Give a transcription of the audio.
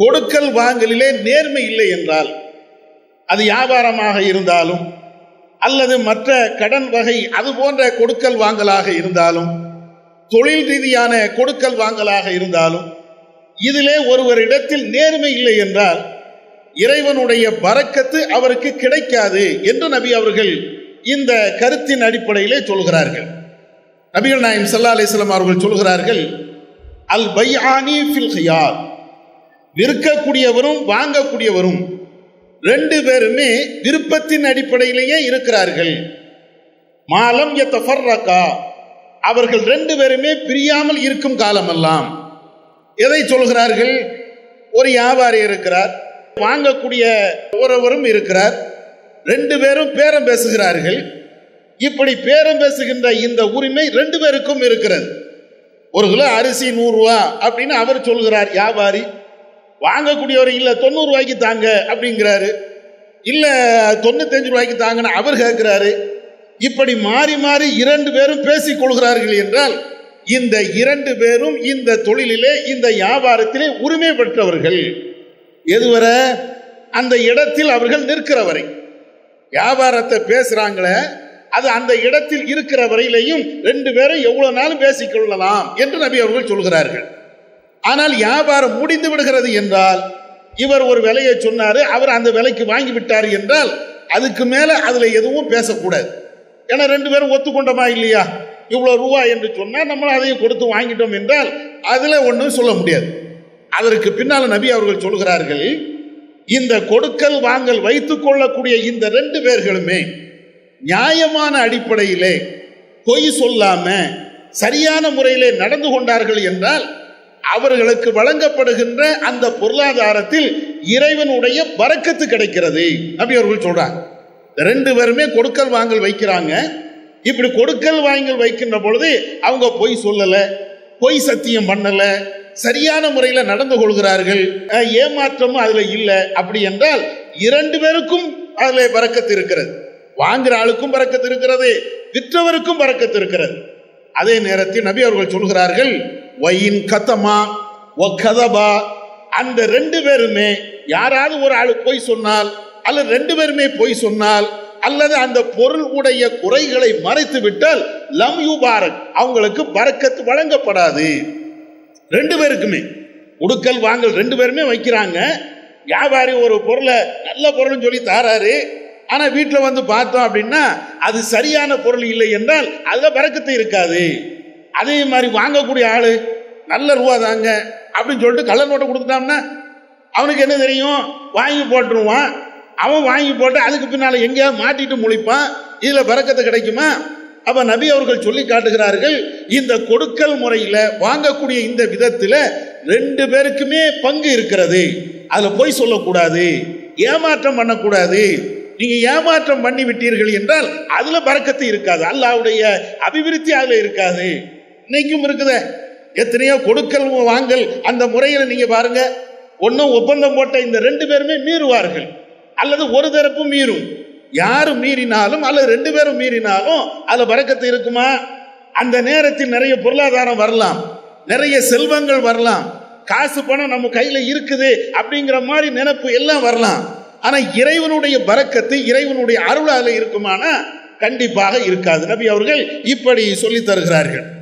கொடுக்கல் வாங்கலிலே நேர்மை இல்லை என்றால் அது வியாபாரமாக இருந்தாலும் அல்லது மற்ற கடன் வகை அது போன்ற கொடுக்கல் வாங்கலாக இருந்தாலும் தொழில் ரீதியான கொடுக்கல் வாங்கலாக இருந்தாலும் இதிலே ஒருவரிடத்தில் நேர்மை இல்லை என்றால் இறைவனுடைய பறக்கத்து அவருக்கு கிடைக்காது என்று நபி அவர்கள் இந்த கருத்தின் அடிப்படையிலே சொல்கிறார்கள். நபிகள் நாயம் சல்லா அலிஸ்லாம் அவர்கள் சொல்கிறார்கள் அல் பையானி ஃபில் ஹியார். விற்கக்கூடியவரும் வாங்கக்கூடியவரும் ரெண்டு பேருமே விருப்பத்தின் அடிப்படையிலேயே இருக்கிறார்கள். மாலம் எத்தஃபர்ரகா அவர்கள் ரெண்டு பேருமே பிரியாமல் இருக்கும் காலமெல்லாம். எதை சொல்கிறார்கள்? ஒரு வியாபாரி இருக்கிறார் வாங்கக்கூடிய ஒருவரும் இருக்கிறார் ரெண்டு பேரும் பேரம் பேசுகிறார்கள். இப்படி பேரம் பேசுகின்ற இந்த உரிமை ரெண்டு பேருக்கும் இருக்கிறது. ஒரு கிலோ அரிசி நூறுரூவா அப்படின்னு அவர் சொல்கிறார் வியாபாரி. வாங்கக்கூடியவர் இல்லை தொண்ணூறு ரூபாய்க்கு தாங்க அப்படிங்கிறாரு. இல்லை தொண்ணூத்தஞ்சு ரூபாய்க்கு தாங்கன்னு அவர் கேட்கிறாரு. இப்படி மாறி மாறி இரண்டு பேரும் பேசிக் கொள்கிறார்கள் என்றால் இந்த இரண்டு பேரும் இந்த தொழிலிலே இந்த வியாபாரத்திலே உரிமை பெற்றவர்கள். எதுவரை? அந்த இடத்தில் அவர்கள் நிற்கிற வரை வியாபாரத்தை பேசுகிறாங்களே அது அந்த இடத்தில் இருக்கிற வரையிலையும் ரெண்டு பேரும் எவ்வளோ நாளும் பேசிக்கொள்ளலாம் என்று நபி அவர்கள் சொல்கிறார்கள். ஆனால் வியாபாரம் முடிந்து விடுகிறது என்றால் இவர் ஒரு விலையை சொன்னாரு அவர் அந்த விலைக்கு வாங்கி விட்டார் என்றால் அதுக்கு மேல அதுல எதுவும் பேசக்கூடாது. ஏன்னா ரெண்டு பேரும் ஒத்துக்கொண்டோமா இல்லையா? இவ்வளவு ரூபா என்று சொன்னால் நம்மளும் அதையும் கொடுத்து வாங்கிட்டோம் என்றால் அதுல ஒன்றும் சொல்ல முடியாது. அதற்கு பின்னால் நபி அவர்கள் சொல்கிறார்கள் இந்த கொடுக்கல் வாங்கல் வைத்துக் கொள்ளக்கூடிய இந்த ரெண்டு பேர்களுமே நியாயமான அடிப்படையிலே பொய் சொல்லாம சரியான முறையிலே நடந்து கொண்டார்கள் என்றால் அவர்களுக்கு வழங்கப்படுகின்ற அந்த பொருளாதாரத்தில் இறைவனுடைய வரக்கத்து கிடைக்கிறது. அப்படி அவர்கள் சொல்றாங்க. ரெண்டு பேருமே கொடுக்கல் வாங்கல் வைக்கிறாங்க. இப்படி கொடுக்கல் வாங்கல் வைக்கின்ற பொழுது அவங்க பொய் சொல்லல பொய் சத்தியம் பண்ணல சரியான முறையில் நடந்து கொள்கிறார்கள். ஏமாற்றமும் அதுல இல்லை. அப்படி என்றால் இரண்டு பேருக்கும் அதுல பறக்கத்து இருக்கிறது. வாங்குற ஆளுக்கும் பறக்கத்து இருக்கிறது விற்றவருக்கும் பறக்கத்து இருக்கிறது. அதே நேரத்தில் நபி அவர்கள் சொல்கிறார்கள் வயின் கதமா ஒ கதபா. அந்த ரெண்டு பேருமே யாராவது ஒரு ஆள் பொய் சொன்னால் அல்லது ரெண்டு பேருமே பொய் சொன்னால் அல்லது அந்த பொருள் உடைய குறைகளை மறைத்து விட்டால் லம் யுபாரக் அவங்களுக்கு பறக்கத்து வழங்கப்படாது. ரெண்டு பேருக்குமே. உடுக்கல் வாங்கல் ரெண்டு பேருமே வைக்கிறாங்க. வியாபாரி ஒரு பொருளை நல்ல பொருள்னு சொல்லி தாராரு. ஆனால் வீட்டில் வந்து பார்த்தோம் அப்படின்னா அது சரியான பொருள் இல்லை என்றால் அதில் பறக்கத்து இருக்காது. அதே மாதிரி வாங்கக்கூடிய ஆள் நல்ல ரூபா தாங்க அப்படின்னு சொல்லிட்டு கள்ள நோட்டை கொடுத்துட்டோம்னா அவனுக்கு என்ன தெரியும்? வாங்கி போட்டுருவான். அவன் வாங்கி போட்டு அதுக்கு பின்னால் எங்கேயாவது மாட்டிட்டு முழிப்பான். இதில் பறக்கத்து கிடைக்குமா? அப்போ நபி அவர்கள் சொல்லி காட்டுகிறார்கள் இந்த கொடுக்கல் முறையில் வாங்கக்கூடிய இந்த விதத்தில் ரெண்டு பேருக்குமே பங்கு இருக்கிறது. அதில் பொய் சொல்லக்கூடாது ஏமாற்றம் பண்ணக்கூடாது. நீங்க ஏமாற்றம் பண்ணி விட்டீர்கள் என்றால் அதுல பறக்கத்து இருக்காது. அல்லாவுடைய அபிவிருத்தி அதுல இருக்காது. இன்னைக்கும் இருக்குதே. எத்தனையோ கொடுக்கல் வாங்கல் அந்த முறையில நீங்க பாருங்க. ஒன்றும் ஒப்பந்தம் போட்ட இந்த ரெண்டு பேருமே மீறுவார்கள். அல்லது ஒரு தரப்பும் மீறும். யார் மீறினாலும் அல்லது ரெண்டு பேரும் மீறினாலும் அதுல பறக்கத்து இருக்குமா? அந்த நேரத்தில் நிறைய பொருளாதாரம் வரலாம். நிறைய செல்வங்கள் வரலாம். காசு பணம் நம்ம கையில இருக்குது அப்படிங்கிற மாதிரி நினைப்பு எல்லாம் வரலாம். ஆனால் இறைவனுடைய பறக்கத்து இறைவனுடைய அருளால இருக்குமானா கண்டிப்பாக இருக்காது. நபி அவர்கள் இப்படி சொல்லி தருகிறார்கள்.